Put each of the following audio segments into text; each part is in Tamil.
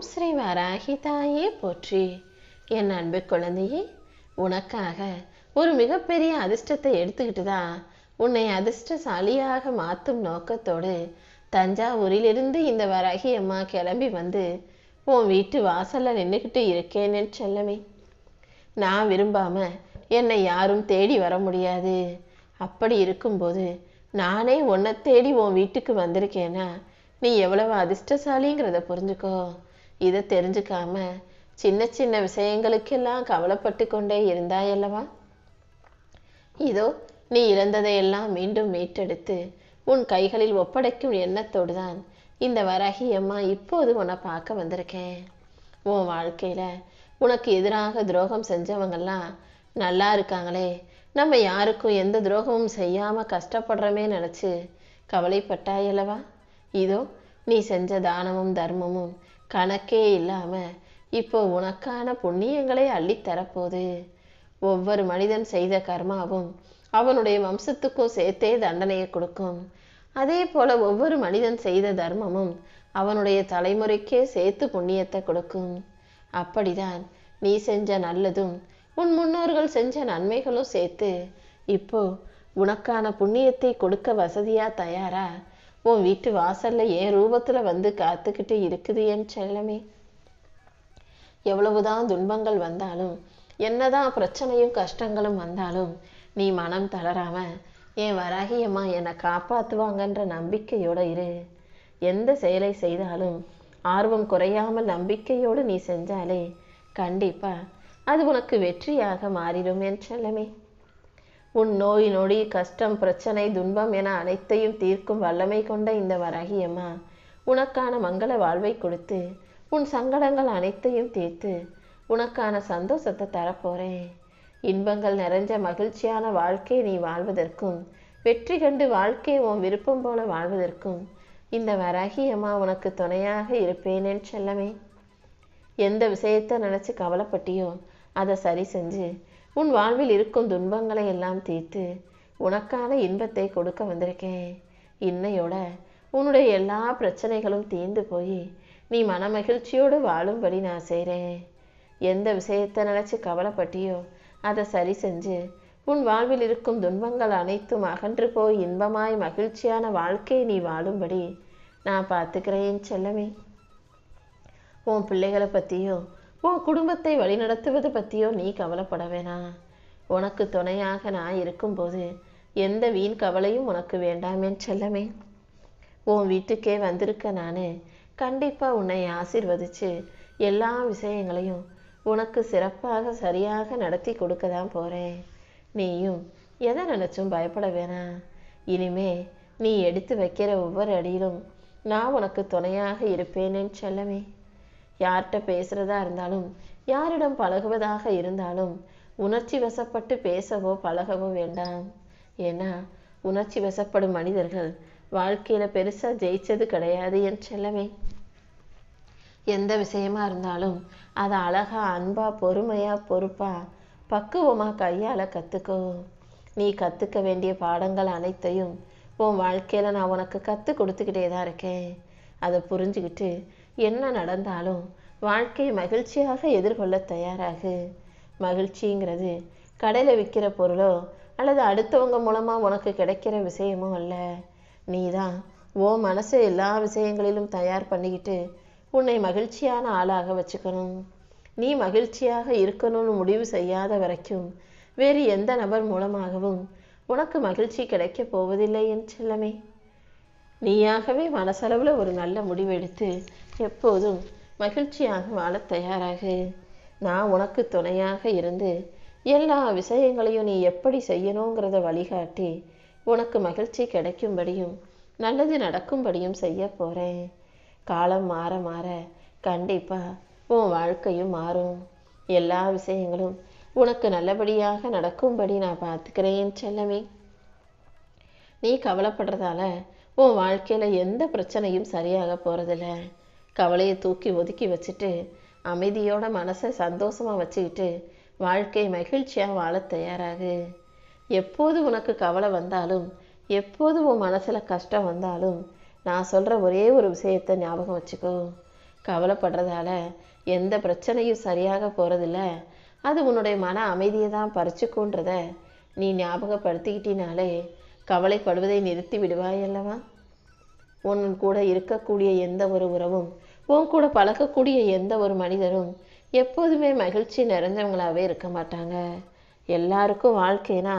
ஓம் ஸ்ரீ வராகி தாயே போற்றி. என் அன்பு குழந்தையே உனக்காக ஒரு மிகப்பெரிய அதிர்ஷ்டத்தை எடுத்துக்கிட்டு தான் உன்னை அதிர்ஷ்டசாலியாக மாற்றும் நோக்கத்தோடு தஞ்சாவூரிலிருந்து இந்த வராகி அம்மா கிளம்பி வந்து உன் வீட்டு வாசல்ல நின்றுக்கிட்டு இருக்கேன்னு சொல்லமே. நான் விரும்பாம என்னை யாரும் தேடி வர முடியாது. அப்படி இருக்கும்போது நானே உன்னை தேடி உன் வீட்டுக்கு வந்திருக்கேன்னா நீ எவ்வளவு அதிர்ஷ்டசாலிங்கிறத புரிஞ்சுக்கோ. இதை தெரிஞ்சுக்காம சின்ன சின்ன விஷயங்களுக்கெல்லாம் கவலைப்பட்டு கொண்டே இருந்தாயல்லவா? இதோ நீ இறந்ததையெல்லாம் மீண்டும் மீட்டெடுத்து உன் கைகளில் ஒப்படைக்கும் எண்ணத்தோடு தான் இந்த வராகி அம்மா இப்போது உன்னை பார்க்க வந்திருக்கேன். உன் வாழ்க்கையில உனக்கு எதிராக துரோகம் செஞ்சவங்கெல்லாம் நல்லா இருக்காங்களே. நம்ம யாருக்கும் எந்த துரோகமும் செய்யாம கஷ்டப்படுறோமே நினைச்சு கவலைப்பட்டாயல்லவா? இதோ நீ செஞ்ச தானமும் தர்மமும் கணக்கே இல்லாமல் இப்போ உனக்கான புண்ணியங்களை அள்ளித்தரப்போது ஒவ்வொரு மனிதன் செய்த கர்மாவும் அவனுடைய வம்சத்துக்கும் சேர்த்தே தண்டனையை கொடுக்கும். அதே போல ஒவ்வொரு மனிதன் செய்த தர்மமும் அவனுடைய தலைமுறைக்கே சேர்த்து புண்ணியத்தை கொடுக்கும். அப்படிதான் நீ செஞ்ச நல்லதும் உன் முன்னோர்கள் செஞ்ச நன்மைகளும் சேர்த்து இப்போ உனக்கான புண்ணியத்தை கொடுக்க வசதியா தயாரா? உன் வீட்டு வாசல்ல என் ரூபத்துல வந்து காத்துக்கிட்டு இருக்குது என் செல்லமே. எவ்வளவுதான் துன்பங்கள் வந்தாலும் என்னதான் பிரச்சனையும் கஷ்டங்களும் வந்தாலும் நீ மனம் தளராம என் வராகியம்மா என்னை காப்பாத்துவாங்கன்ற நம்பிக்கையோட இரு. எந்த செயலை செய்தாலும் ஆர்வம் குறையாமல் நம்பிக்கையோடு நீ செஞ்சாலே கண்டிப்பா அது உனக்கு வெற்றியாக மாறிடும் என் செல்லமே. உன் நோய் நொடி கஷ்டம் பிரச்சனை துன்பம் என அனைத்தையும் தீர்க்கும் வல்லமை கொண்ட இந்த வராகியம்மா உனக்கான மங்கள வாழ்வை கொடுத்து உன் சங்கடங்கள் அனைத்தையும் தீர்த்து உனக்கான சந்தோஷத்தை தரப்போறேன். இன்பங்கள் நிறைஞ்ச மகிழ்ச்சியான வாழ்க்கை நீ வாழ்வதற்கும் வெற்றி கண்டு வாழ்க்கை உன் விருப்பம் போல வாழ்வதற்கும் இந்த வராகியம்மா உனக்கு துணையாக இருப்பேனேன் செல்லமே. எந்த விஷயத்தை நினைச்சு கவலைப்பட்டியோ அதை சரி செஞ்சு உன் வாழ்வில் இருக்கும் துன்பங்களை எல்லாம் தீர்த்து உனக்கான இன்பத்தை கொடுக்க வந்திருக்கேன். இன்னையோட உன்னுடைய எல்லா பிரச்சனைகளும் தீர்ந்து போய் நீ மனமகிழ்ச்சியோடு வாழும்படி நான் செய்கிறேன் எந்த விஷயத்தை நினச்சி கவலைப்பட்டியோ அதை சரி செஞ்சு உன் வாழ்வில் இருக்கும் துன்பங்கள் அனைத்தும் அகன்று போய் இன்பமாய் மகிழ்ச்சியான வாழ்க்கையை நீ வாழும்படி நான் பார்த்துக்கிறேன் செல்லமே. உன் பிள்ளைகளை பற்றியும் உன் குடும்பத்தை வழிநடத்துவது பற்றியோ நீ கவலைப்பட வேணாம். உனக்கு துணையாக நான் இருக்கும்போது எந்த வீண் கவலையும் உனக்கு வேண்டாமேன்னு செல்லமே. உன் வீட்டுக்கே வந்திருக்க நான் கண்டிப்பாக உன்னை ஆசிர்வதிச்சு எல்லா விஷயங்களையும் உனக்கு சிறப்பாக சரியாக நடத்தி கொடுக்க தான் போகிறேன் நீயும் எதை நினச்சும் பயப்பட வேணாம். இனிமே நீ எடுத்து வைக்கிற ஒவ்வொரு அடியிலும் நான் உனக்கு துணையாக இருப்பேனேன்னு செல்லமே. யார்கிட்ட பேசுகிறதா இருந்தாலும் யாரிடம் பழகுவதாக இருந்தாலும் உணர்ச்சி வசப்பட்டு பேசவோ பழகவோ வேண்டாம். ஏன்னா உணர்ச்சி வசப்படும் மனிதர்கள் வாழ்க்கையில் பெருசாக ஜெயிச்சது கிடையாது என் செல்லமே. எந்த விஷயமா இருந்தாலும் அதை அழகா அன்பா பொறுமையா பொறுப்பா பக்குவமா கையால கத்துக்கோ. நீ கத்துக்க வேண்டிய பாடங்கள் அனைத்தையும் உன் வாழ்க்கையில நான் உனக்கு கத்து கொடுத்துக்கிட்டே தான் இருக்கேன். அதை புரிஞ்சுக்கிட்டு என்ன நடந்தாலும் வாழ்க்கையை மகிழ்ச்சியாக எதிர்கொள்ள தயாராகு. மகிழ்ச்சிங்கிறது கடையில் விற்கிற பொருளோ அல்லது அடுத்தவங்க மூலமாக உனக்கு கிடைக்கிற விஷயமோ அல்ல. நீ தான் ஓ மனசை எல்லா விஷயங்களிலும் தயார் பண்ணிக்கிட்டு உன்னை மகிழ்ச்சியான ஆளாக வச்சுக்கணும். நீ மகிழ்ச்சியாக இருக்கணும்னு முடிவு செய்யாத வரைக்கும் வேறு எந்த நபர் மூலமாகவும் உனக்கு மகிழ்ச்சி கிடைக்கப் போவதில்லை என் செல்லமே. நீயாகவே மனசளவில் ஒரு நல்ல முடிவெடுத்து எப்போதும் மகிழ்ச்சியாக வாழ தயாராகு. நான் உனக்கு துணையாக இருந்து எல்லா விஷயங்களையும் நீ எப்படி செய்யணுங்கிறத வழிகாட்டி உனக்கு மகிழ்ச்சி கிடைக்கும்படியும் நல்லது நடக்கும்படியும் செய்ய போகிறேன் காலம் மாற மாற கண்டிப்பா உன் வாழ்க்கையும் மாறும். எல்லா விஷயங்களும் உனக்கு நல்லபடியாக நடக்கும்படி நான் பார்த்துக்கிறேன் செல்லமே. நீ கவலைப்படுறதால உன் வாழ்க்கையில எந்த பிரச்சனையும் சரியாக போகிறதில்ல கவலையை தூக்கி ஒதுக்கி வச்சுட்டு அமைதியோட மனசை சந்தோஷமாக வச்சுக்கிட்டு வாழ்க்கை மகிழ்ச்சியாக வாழ தயாராகு. எப்போது உனக்கு கவலை வந்தாலும் எப்போது உன் மனசில் கஷ்டம் வந்தாலும் நான் சொல்கிற ஒரே ஒரு விஷயத்தை ஞாபகம் வச்சுக்கோ. கவலைப்படுறதால எந்த பிரச்சனையும் சரியாக போகிறதில்ல அது உன்னுடைய மன அமைதியை தான் பறிச்சுக்குன்றத நீ ஞாபகப்படுத்திக்கிட்டினாலே கவலைப்படுவதை நிறுத்தி விடுவாய் அல்லவா? உன் கூட இருக்கக்கூடிய எந்த ஒரு உறவும் உன் கூட பழகக்கூடிய எந்த ஒரு மனிதரும் எப்போதுமே மகிழ்ச்சி நிறைஞ்சவங்களாவே இருக்க மாட்டாங்க. எல்லாருக்கும் வாழ்க்கைனா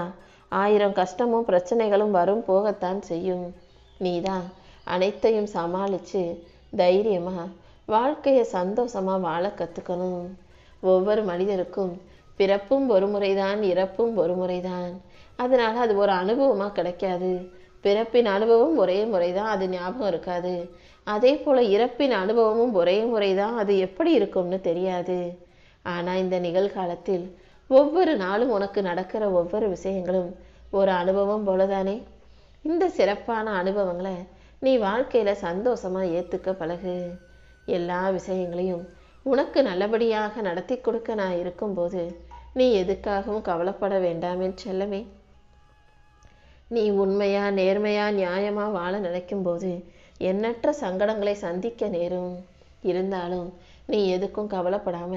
ஆயிரம் கஷ்டமும் பிரச்சனைகளும் வரும் போகத்தான் செய்யும். நீதான் அனைத்தையும் சமாளித்து தைரியமாக வாழ்க்கையை சந்தோஷமாக வாழ கற்றுக்கணும் ஒவ்வொரு மனிதருக்கும் பிறப்பும் ஒரு முறைதான் இறப்பும் ஒரு முறைதான். அதனால் அது ஒரு அனுபவமாக கிடைக்காது. பிறப்பின் அனுபவம் ஒரே முறை தான் அது ஞாபகம் இருக்காது. அதே போல் இறப்பின் அனுபவமும் ஒரே முறை தான் அது எப்படி இருக்கும்னு தெரியாது. ஆனால் இந்த நிகழ்காலத்தில் ஒவ்வொரு நாளும் உனக்கு நடக்கிற ஒவ்வொரு விஷயங்களும் ஒரு அனுபவம் போலதானே? இந்த சிறப்பான அனுபவங்களை நீ வாழ்க்கையில் சந்தோஷமாக ஏற்றுக்க பழகு. எல்லா விஷயங்களையும் உனக்கு நல்லபடியாக நடத்தி கொடுக்க நான் இருக்கும்போது நீ எதுக்காகவும் கவலைப்பட வேண்டாமே செல்லமே. நீ உண்மையா நேர்மையா நியாயமா வாழ நினைக்கும்போது எண்ணற்ற சங்கடங்களை சந்திக்க நேரும். இருந்தாலும் நீ எதுக்கும் கவலைப்படாம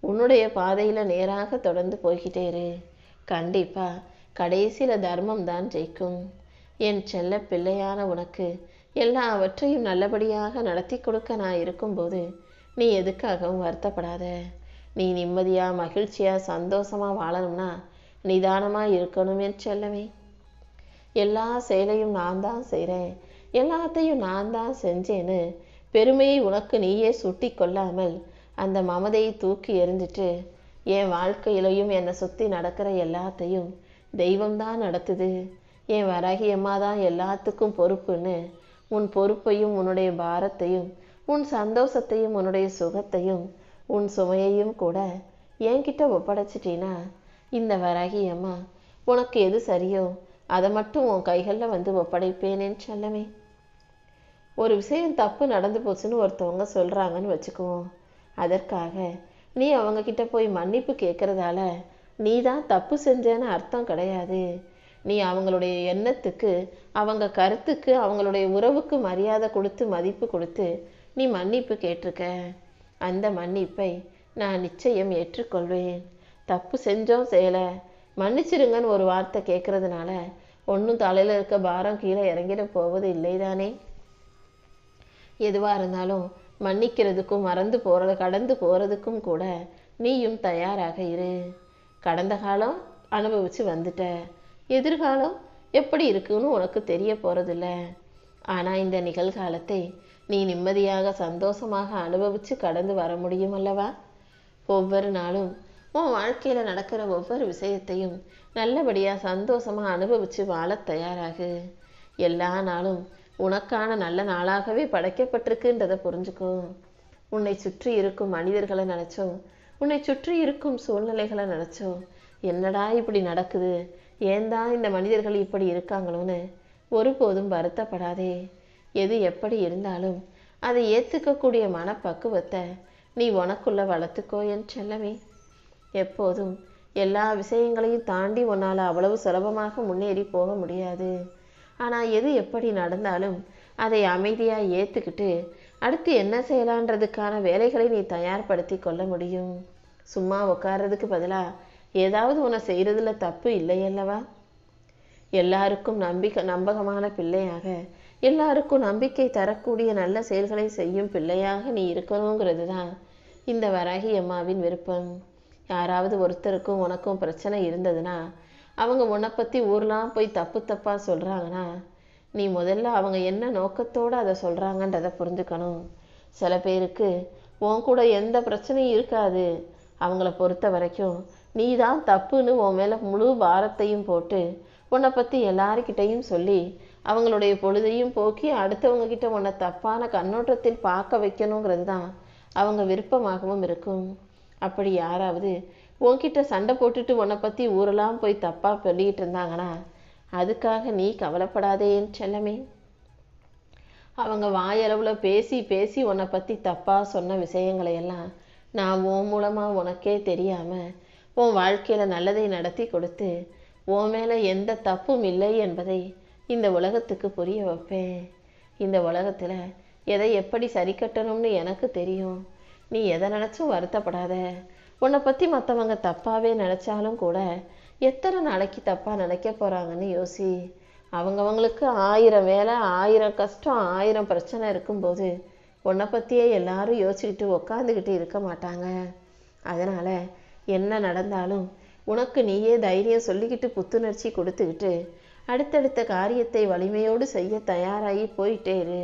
உன்னுடைய பாதையில நேராக தொடர்ந்து போய்கிட்டே இரு. கண்டிப்பா கடைசியில தர்மம் தான் ஜெயிக்கும். என் செல்ல பிள்ளையான உனக்கு எல்லாவற்றையும் நல்லபடியாக நடத்தி கொடுக்க நான் இருக்கும்போது நீ எதுக்காகவும் வருத்தப்படாத. நீ நிம்மதியா மகிழ்ச்சியா சந்தோஷமா வாழணும்னா நிதானமா இருக்கணும் என் செல்லமே. எல்லா செயலையும் நான் தான் செய்கிறேன் எல்லாத்தையும் நான் தான் செஞ்சேன்னு பெருமையை உனக்கு நீயே சுட்டி கொள்ளாமல் அந்த மமதையை தூக்கி எறிஞ்சிட்டு என் வாழ்க்கையிலையும் என்னை சுற்றி நடக்கிற எல்லாத்தையும் தெய்வம்தான் நடத்துது. என் வரகி அம்மா தான் எல்லாத்துக்கும் பொறுப்புன்னு உன் பொறுப்பையும் உன்னுடைய பாரத்தையும் உன் சந்தோஷத்தையும் உன்னுடைய சுகத்தையும் உன் சுமையையும் கூட என்கிட்ட ஒப்படைச்சிட்டீனா இந்த வரகி அம்மா உனக்கு எது சரியோ அதை மட்டும் உன் கைகளில் வந்து ஒப்படைப்பேனேன்னு சொல்லவே. ஒரு விஷயம் தப்பு நடந்து போச்சுன்னு ஒருத்தவங்க சொல்கிறாங்கன்னு வச்சுக்குவோம். அதற்காக நீ அவங்கக்கிட்ட போய் மன்னிப்பு கேட்குறதால நீ தான் தப்பு செஞ்சேன்னு அர்த்தம் கிடையாது. நீ அவங்களுடைய எண்ணத்துக்கு அவங்க கருத்துக்கு அவங்களுடைய உறவுக்கு மரியாதை கொடுத்து மதிப்பு கொடுத்து நீ மன்னிப்பு கேட்டிருக்க. அந்த மன்னிப்பை நான் நிச்சயம் ஏற்றுக்கொள்வேன். தப்பு செஞ்சோம் செய்யலை மன்னிச்சிடுங்கன்னு ஒரு வார்த்தை கேட்கறதுனால ஒன்றும் தலையில் இருக்க பாரம் கீழே இறங்கிட போவது இல்லைதானே? எதுவாக இருந்தாலும் மன்னிக்கிறதுக்கும் மறந்து போகிற கடந்து போகிறதுக்கும் கூட நீயும் தயாராக இரு. கடந்த காலம் அனுபவித்து வந்துட்ட. எதிர்காலம் எப்படி இருக்குன்னு உனக்கு தெரிய போகிறதில்ல ஆனால் இந்த நிகழ்காலத்தை நீ நிம்மதியாக சந்தோஷமாக அனுபவித்து கடந்து வர முடியும் அல்லவா? ஒவ்வொரு நாளும் உன் வாழ்க்கையில் நடக்கிற ஒவ்வொரு விஷயத்தையும் நல்லபடியாக சந்தோஷமாக அனுபவித்து வாழ தயாராகு. எல்லா நாளும் உனக்கான நல்ல நாளாகவே படைக்கப்பட்டிருக்குன்றதை புரிஞ்சுக்கோ. உன்னை சுற்றி இருக்கும் மனிதர்களை நினச்சோ உன்னை சுற்றி இருக்கும் சூழ்நிலைகளை நினச்சோ என்னடா இப்படி நடக்குது? ஏன் தான் இந்த மனிதர்கள் இப்படி இருக்காங்களோன்னு ஒருபோதும் வருத்தப்படாதே. எது எப்படி இருந்தாலும் அதை ஏற்றுக்கக்கூடிய மனப்பக்குவத்தை நீ உனக்குள்ளே வளர்த்துக்கோ என் செல்லமே. எப்போதும் எல்லா விஷயங்களையும் தாண்டி உன்னால் அவ்வளவு சுலபமாக முன்னேறி போக முடியாது. ஆனால் எது எப்படி நடந்தாலும் அதை அமைதியாக ஏற்றுக்கிட்டு அடுத்து என்ன செய்யலான்றதுக்கான வேலைகளை நீ தயார்படுத்தி கொள்ள முடியும். சும்மா உட்கார்றதுக்கு பதிலாக ஏதாவது உன்னை செய்கிறதுல தப்பு இல்லையல்லவா எல்லாருக்கும் நம்பிக்கை நம்பகமான பிள்ளையாக எல்லாருக்கும் நம்பிக்கை தரக்கூடிய நல்ல செயல்களை செய்யும் பிள்ளையாக நீ இருக்கணுங்கிறது தான் இந்த வராகி அம்மாவின் விருப்பம். யாராவது ஒருத்தருக்கும் உனக்கும் பிரச்சனை இருந்ததுன்னா அவங்க உன்னை பற்றி ஊர்லாம் போய் தப்பு தப்பாக சொல்கிறாங்கன்னா நீ முதல்ல அவங்க என்ன நோக்கத்தோடு அதை சொல்கிறாங்கன்றதை புரிஞ்சுக்கணும். சில பேருக்கு உன் கூட எந்த பிரச்சனையும் இருக்காது. அவங்கள பொறுத்த வரைக்கும் நீ தான் தப்புன்னு உன் மேலே முழு பாரத்தையும் போட்டு உன்னை பற்றி எல்லாருக்கிட்டையும் சொல்லி அவங்களுடைய பொழுதையும் போக்கி அடுத்தவங்க கிட்ட உன்னை தப்பான கண்ணோட்டத்தில் பார்க்க வைக்கணுங்கிறது தான் அவங்க விருப்பமாகவும் இருக்கும். அப்படி யாராவது உன்கிட்ட சண்டை போட்டுட்டு உன்னை பற்றி ஊரெல்லாம் போய் தப்பாக சொல்லிக்கிட்டு இருந்தாங்கன்னா அதுக்காக நீ கவலைப்படாதே செல்லமே. அவங்க வாயளவில் பேசி பேசி உன்னை பற்றி தப்பாக சொன்ன விஷயங்களை எல்லாம் நான் உன் மூலமாக உனக்கே தெரியாமல் உன் வாழ்க்கையில் நல்லதை நடத்தி கொடுத்து உன் மேலே எந்த தப்பும் இல்லை என்பதை இந்த உலகத்துக்கு புரிய வைப்பேன். இந்த உலகத்தில் எதை எப்படி சரி கட்டணும்னு எனக்கு தெரியும். நீ எதை நினச்சும் வருத்தப்படாத. உன்னை பற்றி மற்றவங்க தப்பாகவே நினச்சாலும் கூட எத்தனை நாளைக்கு தப்பாக நினைக்க போகிறாங்கன்னு யோசி. அவங்கவங்களுக்கு ஆயிரம் வேலை ஆயிரம் கஷ்டம் ஆயிரம் பிரச்சனை இருக்கும்போது உன்னை பற்றியே எல்லாரும் யோசிச்சுக்கிட்டு உக்காந்துக்கிட்டு இருக்க மாட்டாங்க. அதனால் என்ன நடந்தாலும் உனக்கு நீயே தைரியம் சொல்லிக்கிட்டு புத்துணர்ச்சி கொடுத்துக்கிட்டு அடுத்தடுத்த காரியத்தை வலிமையோடு செய்ய தயாராகி போயிட்டே இரு.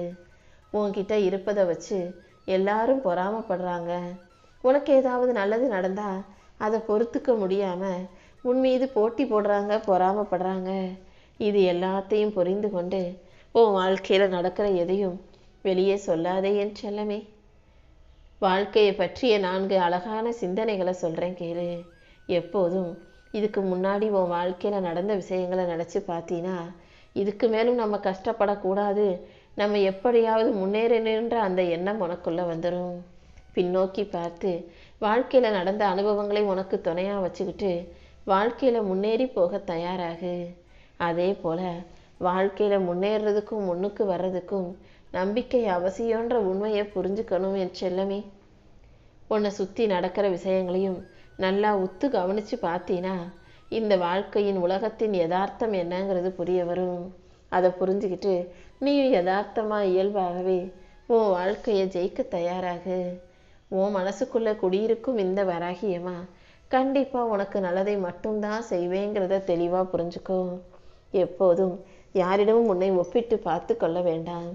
உன்கிட்ட இருப்பதை வச்சு எல்லாரும் பொறாமப்படுறாங்க. உனக்கு ஏதாவது நல்லது நடந்தா அதை பொறுத்துக்க முடியாம உன் மீது போட்டி போடுறாங்க பொறாமப்படுறாங்க. இது எல்லாத்தையும் புரிந்து கொண்டு உன் வாழ்க்கையில் நடக்கிற எதையும் வெளியே சொல்லாதே என் செல்லமே. வாழ்க்கையை பற்றிய நான்கு அழகான சிந்தனைகளை சொல்கிறேன் கேளு. எப்போதும் இதுக்கு முன்னாடி உன் வாழ்க்கையில் நடந்த விஷயங்களை நினச்சி பார்த்தீங்கன்னா இதுக்கு மேலும் நம்ம கஷ்டப்படக்கூடாது நம்ம எப்படியாவது முன்னேறணுன்ற அந்த எண்ணம் உனக்குள்ளே வந்துடும் பின்னோக்கி பார்த்து வாழ்க்கையில் நடந்த அனுபவங்களை உனக்கு துணையாக வச்சுக்கிட்டு வாழ்க்கையில் முன்னேறி போக தயாராகு. அதே போல் வாழ்க்கையில் முன்னேறதுக்கும் முன்னுக்கு வர்றதுக்கும் நம்பிக்கை அவசியன்ற உண்மையை புரிஞ்சுக்கணும் என் செல்லமே. உன்னை சுற்றி நடக்கிற விஷயங்களையும் நல்லா உத்து கவனித்து பார்த்தீன்னா இந்த வாழ்க்கையின் உலகத்தின் யதார்த்தம் என்னங்கிறது புரிய வரும். அதை புரிஞ்சுக்கிட்டு நீயும் யதார்த்தமாக இயல்பாகவே உன் வாழ்க்கையை ஜெயிக்க தயாராகு. உன் மனசுக்குள்ளே குடியிருக்கும் இந்த வராகியமா? கண்டிப்பாக உனக்கு நல்லதை மட்டும்தான் செய்வேங்கிறத தெளிவாக புரிஞ்சுக்கோ. எப்போதும் யாரிடமும் உன்னை ஒப்பிட்டு பார்த்து கொள்ள வேண்டாம்.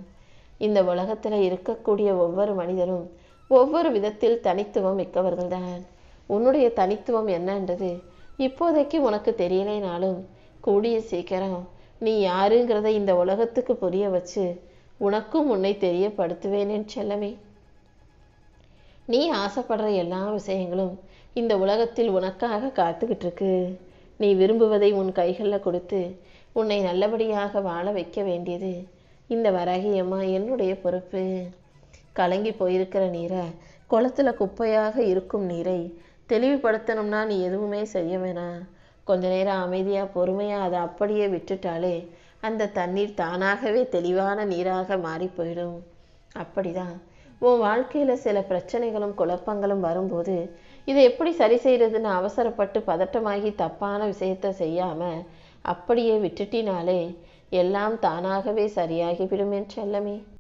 இந்த உலகத்தில் இருக்கக்கூடிய ஒவ்வொரு மனிதரும் ஒவ்வொரு விதத்தில் தனித்துவம் மிக்கவர்கள்தான் உன்னுடைய தனித்துவம் என்னன்றது இப்போதைக்கு உனக்கு தெரியலைனாலும் கூடிய சீக்கிரம் நீ யாருங்கிறத இந்த உலகத்துக்கு புரிய வச்சு உனக்கும் உன்னை தெரியப்படுத்துவேனேன் செல்லமே. நீ ஆசைப்படுற எல்லா விஷயங்களும் இந்த உலகத்தில் உனக்காக காத்துக்கிட்டு இருக்கு நீ விரும்புவதை உன் கைகளில் கொடுத்து உன்னை நல்லபடியாக வாழ வைக்க வேண்டியது இந்த வராகியம்மா என்னுடைய பொறுப்பு. கலங்கி போயிருக்கிற நீரை குளத்துல குப்பையாக இருக்கும் நீரை தெளிவுபடுத்தணும்னா நீ எதுவுமே செய்ய வேணாம். கொஞ்ச நேரம் அமைதியாக பொறுமையாக அதை அப்படியே விட்டுட்டாலே அந்த தண்ணீர் தானாகவே தெளிவான நீராக மாறி போயிடும் அப்படிதான். உன் வாழ்க்கையில் சில பிரச்சனைகளும் குழப்பங்களும் வரும்போது இதை எப்படி சரி செய்யறதுன்னு அவசரப்பட்டு பதட்டமாகி தப்பான விஷயத்த செய்யாமல் அப்படியே விட்டுட்டினாலே எல்லாம் தானாகவே சரியாகிவிடும் என் செல்லமே.